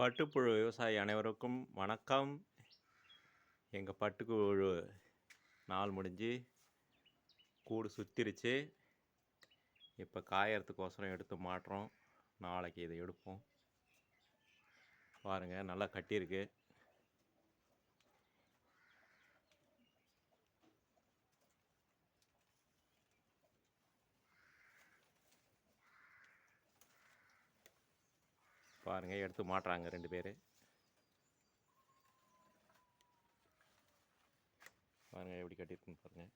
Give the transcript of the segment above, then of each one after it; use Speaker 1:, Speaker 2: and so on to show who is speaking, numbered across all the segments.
Speaker 1: பட்டுப்புழு விவசாயி அனைவருக்கும் வணக்கம். எங்கள் பட்டுக்குழு நாள் முடிஞ்சு கூடு சுற்றிருச்சு இப்போ காயறதுக்கோசரம் எடுத்து மாட்டுறோம். நாளைக்கு இதை எடுப்போம். பாருங்கள் நல்லா கட்டியிருக்கு. பாருங்கள் எடுத்து மாட்டுறாங்க ரெண்டு பேர். பாருங்கள் எப்படி கட்டியிருக்குன்னு பாருங்கள்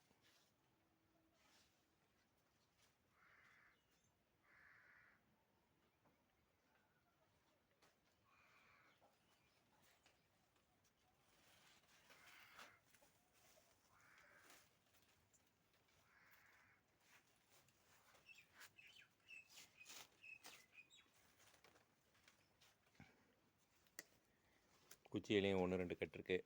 Speaker 1: குச்சியிலையும் ஒன்று ரெண்டு கட்டிருக்கு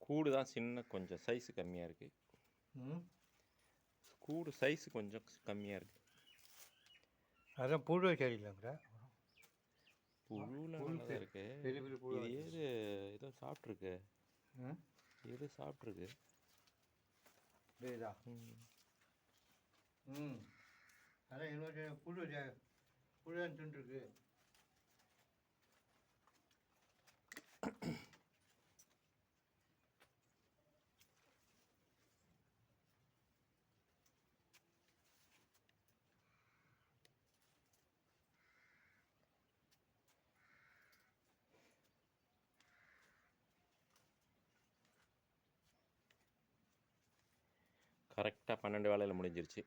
Speaker 1: கூடு தான் சின்ன கொஞ்சம் சைஸு கம்மியாக இருக்குது
Speaker 2: ம்.
Speaker 1: கூடு சைஸு கொஞ்சம் கம்மியாக இருக்குது
Speaker 2: அதான் புழு சரியில்லைங்கிற
Speaker 1: புழுவில்
Speaker 2: புழு
Speaker 1: நல்லா இருக்கு. இது ஏது ஏதோ சாப்பிட்ருக்கு.
Speaker 2: ம்
Speaker 1: எது சாப்பிட்ருக்கு.
Speaker 2: இதா ம். அதான் இன்னொரு புழு ஜ- புழு
Speaker 1: கரெக்டாக பன்னெண்டு வேலையில் முடிஞ்சிருச்சு.